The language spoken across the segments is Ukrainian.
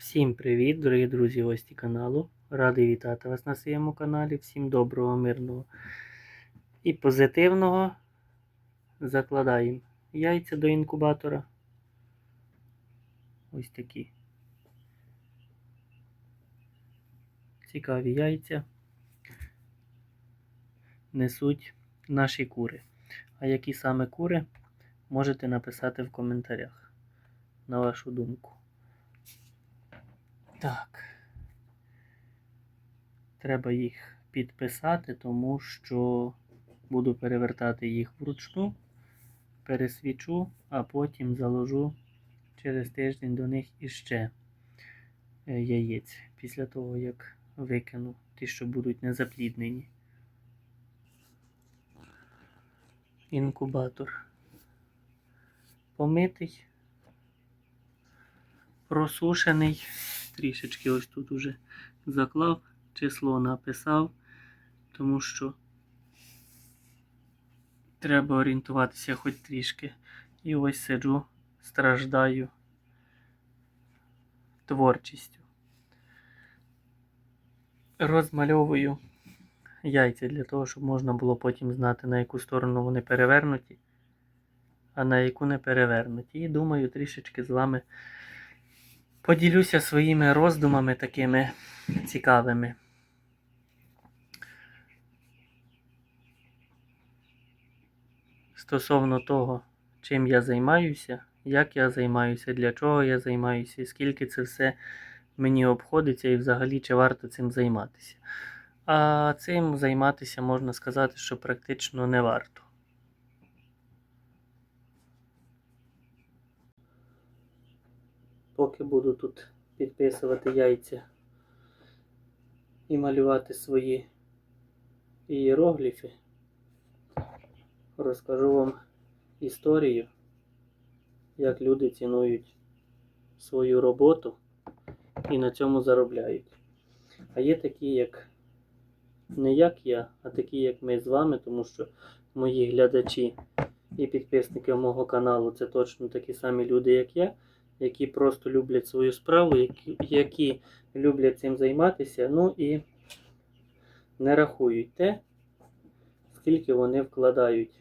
Всім привіт, дорогі друзі, гості каналу. Радий вітати вас на своєму каналі. Всім доброго, мирного і позитивного. Закладаємо яйця до інкубатора. Ось такі. Цікаві яйця несуть наші кури. А які саме кури, можете написати в коментарях на вашу думку. Так. Треба їх підписати, тому що буду перевертати їх вручну, пересвічу, а потім заложу через тиждень до них іще е, яєць. Після того, як викину ті, що будуть незапліднені. Інкубатор помитий, просушений. Трішечки ось тут уже заклав, число написав, тому що треба орієнтуватися хоч трішки. І ось сиджу, страждаю творчістю. Розмальовую яйця для того, щоб можна було потім знати, на яку сторону вони перевернуті, а на яку не перевернуті. І думаю, трішечки з вами поділюся своїми роздумами такими цікавими. Стосовно того, чим я займаюся, як я займаюся, для чого я займаюся, скільки це все мені обходиться і взагалі чи варто цим займатися. А цим займатися можна сказати, що практично не варто. Поки буду тут підписувати яйця і малювати свої ієрогліфи, розкажу вам історію, як люди цінують свою роботу і на цьому заробляють. А є такі, як не як я, а такі, як ми з вами, тому що мої глядачі і підписники мого каналу це точно такі самі люди, як я, які просто люблять свою справу, які, які люблять цим займатися, ну і не рахують те, скільки вони вкладають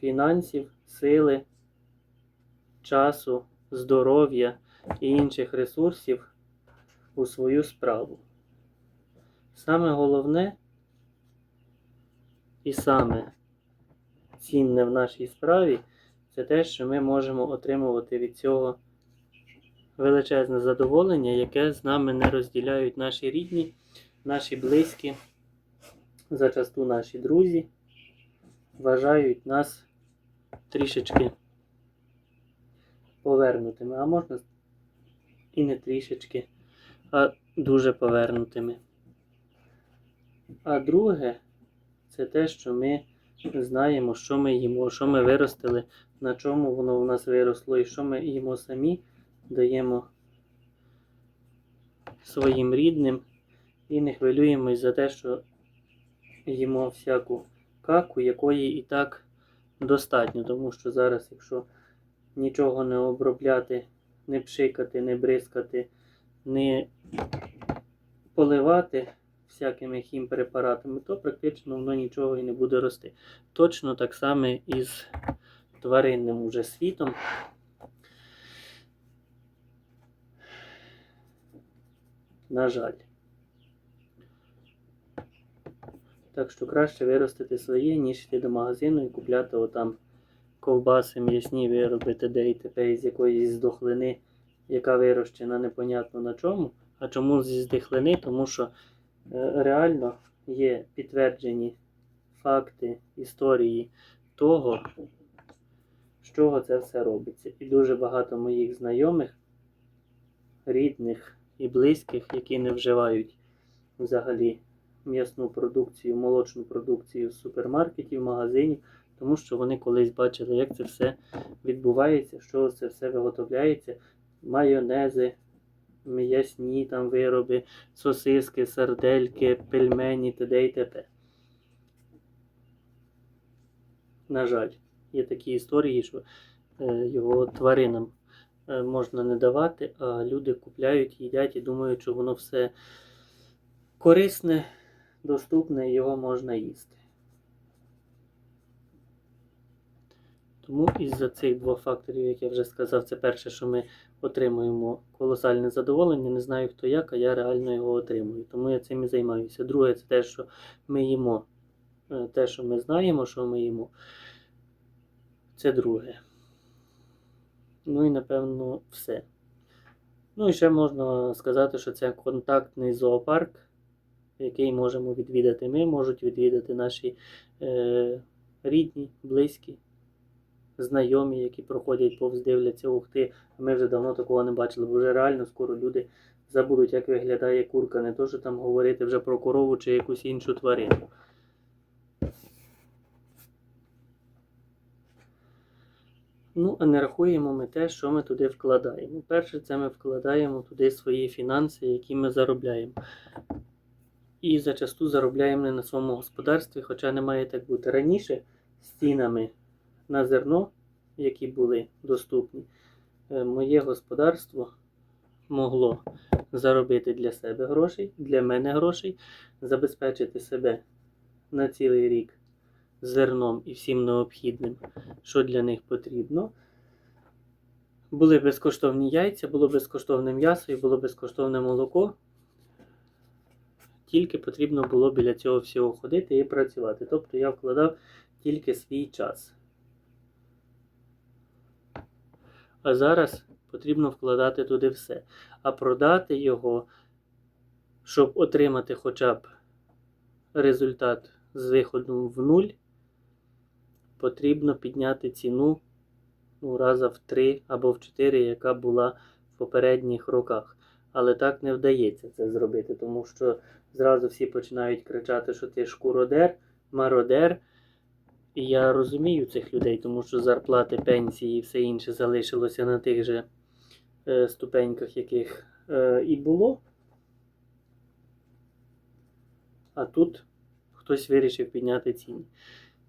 фінансів, сили, часу, здоров'я і інших ресурсів у свою справу. Саме головне і саме цінне в нашій справі це те, що ми можемо отримувати від цього величезне задоволення, яке з нами не розділяють наші рідні, наші близькі, зачасту наші друзі, вважають нас трішечки повернутими, а можна і не трішечки, а дуже повернутими. А друге, це те, що ми знаємо, що ми їмо, що ми виростили, на чому воно в нас виросло, і що ми їмо самі, даємо своїм рідним і не хвилюємось за те, що їмо всяку каку, якої і так достатньо. Тому що зараз, якщо нічого не обробляти, не пшикати, не бризкати, не поливати всякими хімпрепаратами, то практично воно нічого і не буде рости. Точно так само і з тваринним уже світом. На жаль. Так що краще виростити своє, ніж йти до магазину і купляти отам ковбаси, м'ясні вироби, т.д. і т.п. з якоїсь здохлини, яка вирощена непонятно на чому. А чому зі здихлини? Тому що е, реально є підтверджені факти історії того, чого це все робиться. І дуже багато моїх знайомих, рідних і близьких, які не вживають взагалі м'ясну продукцію, молочну продукцію з супермаркетів, магазинів, тому що вони колись бачили, як це все відбувається, що це все виготовляється, майонези, м'ясні там вироби, сосиски, сардельки, пельмені т.д. і т.п. На жаль, є такі історії, що е, його тваринам е, можна не давати, а люди купляють, їдять і думають, що воно все корисне, доступне і його можна їсти. Тому із-за цих двох факторів, як я вже сказав, це перше, що ми отримуємо колосальне задоволення. Не знаю хто як, а я реально його отримую. Тому я цим і займаюся. Друге, це те, що ми їмо. Е, Те, що ми знаємо, що ми їмо. Це друге. Ну і напевно все. Ну і ще можна сказати, що це контактний зоопарк, який можемо відвідати ми, можуть відвідати наші е, рідні, близькі, знайомі, які проходять повз дивляться, ух ти, а ми вже давно такого не бачили, бо вже реально скоро люди забудуть, як виглядає курка, не то, що там говорити вже про корову чи якусь іншу тварину. Ну, а не рахуємо ми те, що ми туди вкладаємо. Перше, це ми вкладаємо туди свої фінанси, які ми заробляємо. І зачасту заробляємо не на своєму господарстві, хоча не має так бути. Раніше з цінами на зерно, які були доступні, е, моє господарство могло заробити для себе грошей, для мене грошей, забезпечити себе на цілий рік зерном і всім необхідним, що для них потрібно. Були безкоштовні яйця, було безкоштовне м'ясо і було безкоштовне молоко. Тільки потрібно було біля цього всього ходити і працювати. Тобто я вкладав тільки свій час. А зараз потрібно вкладати туди все. А продати його, щоб отримати хоча б результат з виходом в нуль, потрібно підняти ціну ну, раза в 3 або в 4, яка була в попередніх роках. Але так не вдається це зробити, тому що зразу всі починають кричати, що ти шкуродер, мародер. І я розумію цих людей, тому що зарплати, пенсії і все інше залишилося на тих же е, ступеньках, яких е, і було. А тут хтось вирішив підняти ціни.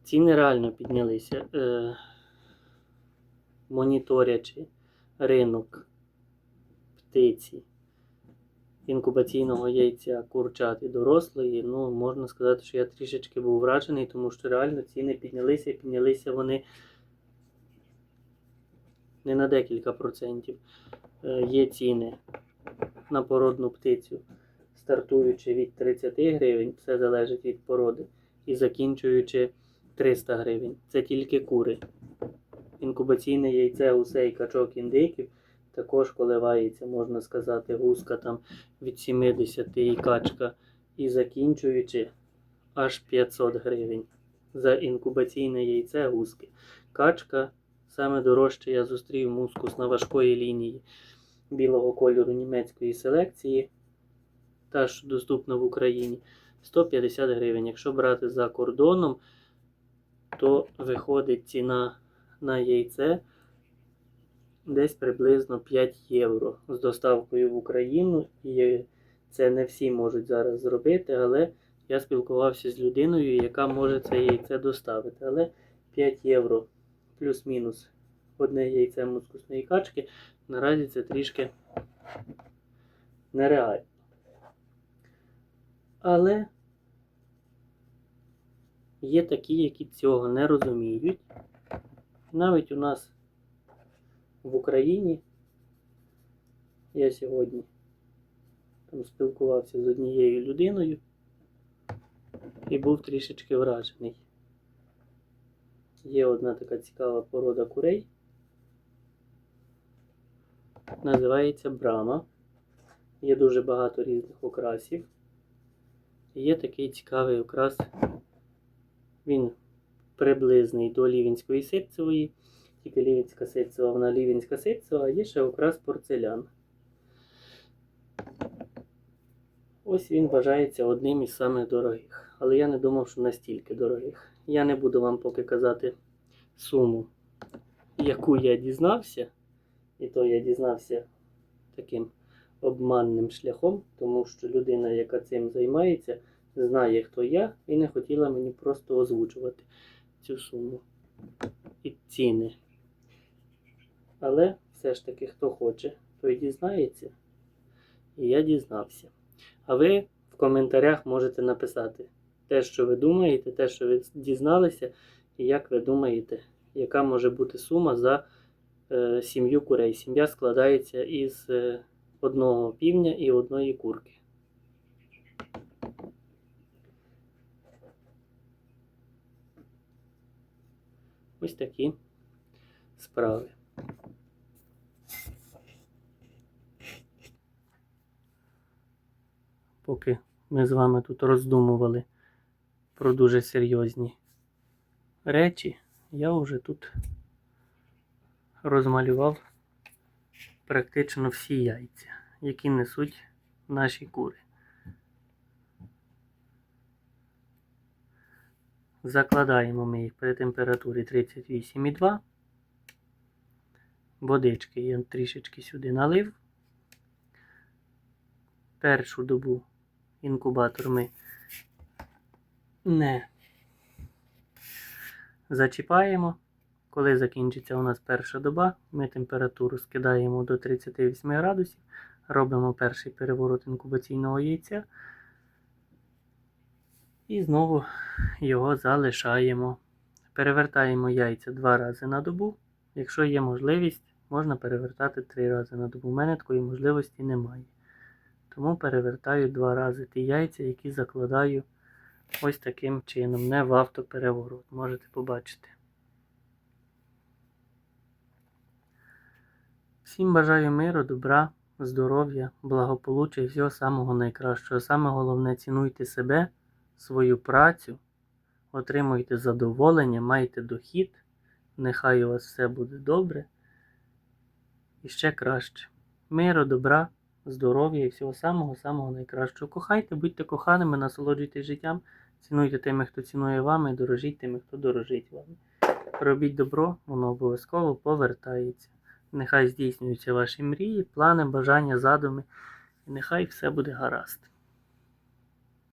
Ціни реально піднялися. Е, моніторячи ринок птиці, інкубаційного яйця, курчат і дорослої, ну, можна сказати, що я трішечки був вражений, тому що реально ціни піднялися і піднялися вони не на декілька процентів. Е, Є ціни на породну птицю, стартуючи від 30 гривень, все залежить від породи, і закінчуючи 300 гривень. Це тільки кури. Інкубаційне яйце гусей, качок, індиків також коливається, можна сказати, гуска там від 70 і качка, і закінчуючи аж 500 гривень за інкубаційне яйце гуски. Качка саме дорожче я зустрів мускус на важкої лінії білого кольору німецької селекції, та ж доступна в Україні 150 гривень. Якщо брати за кордоном, то виходить ціна на яйце десь приблизно 5 євро з доставкою в Україну. І це не всі можуть зараз зробити, але я спілкувався з людиною, яка може це яйце доставити. Але 5 євро плюс-мінус одне яйце мускусної качки, наразі це трішки нереально. Але є такі, які цього не розуміють. Навіть у нас в Україні я сьогодні там спілкувався з однією людиною і був трішечки вражений. Є одна така цікава порода курей. Називається Брама. Є дуже багато різних окрасів. Є такий цікавий окрас. Він приблизний до лівінської ситцевої. Тільки лівінська ситцева, вона лівінська ситцева, а є ще окрас порцелян. Ось він вважається одним із самих дорогих. Але я не думав, що настільки дорогих. Я не буду вам поки казати суму, яку я дізнався. І то я дізнався таким обманним шляхом, тому що людина, яка цим займається, знає, хто я, і не хотіла мені просто озвучувати цю суму і ціни. Але все ж таки, хто хоче, той дізнається. І я дізнався. А ви в коментарях можете написати те, що ви думаєте, те, що ви дізналися, і як ви думаєте, яка може бути сума за е, сім'ю курей. Сім'я складається із е, одного півня і одної курки. Ось такі справи. Поки ми з вами тут роздумували про дуже серйозні речі, я вже тут розмалював практично всі яйця, які несуть наші кури. Закладаємо ми їх при температурі 38,2. Водички я трішечки сюди налив. Першу добу інкубатор ми не зачіпаємо. Коли закінчиться у нас перша доба, ми температуру скидаємо до 38 градусів, робимо перший переворот інкубаційного яйця і знову його залишаємо. Перевертаємо яйця два рази на добу. Якщо є можливість, можна перевертати три рази на добу. У мене такої можливості немає. Тому перевертаю два рази ті яйця, які закладаю ось таким чином, не в автопереворот. Можете побачити. Всім бажаю миру, добра, здоров'я, благополуччя і всього самого найкращого. Саме головне цінуйте себе, свою працю, отримуйте задоволення, майте дохід. Нехай у вас все буде добре і ще краще. Миру, добра, здоров'я і всього самого-самого найкращого. Кохайте, будьте коханими, насолоджуйтесь життям, цінуйте тими, хто цінує вами, і дорожіть тими, хто дорожить вами. Робіть добро, воно обов'язково повертається. Нехай здійснюються ваші мрії, плани, бажання, задуми, і нехай все буде гаразд.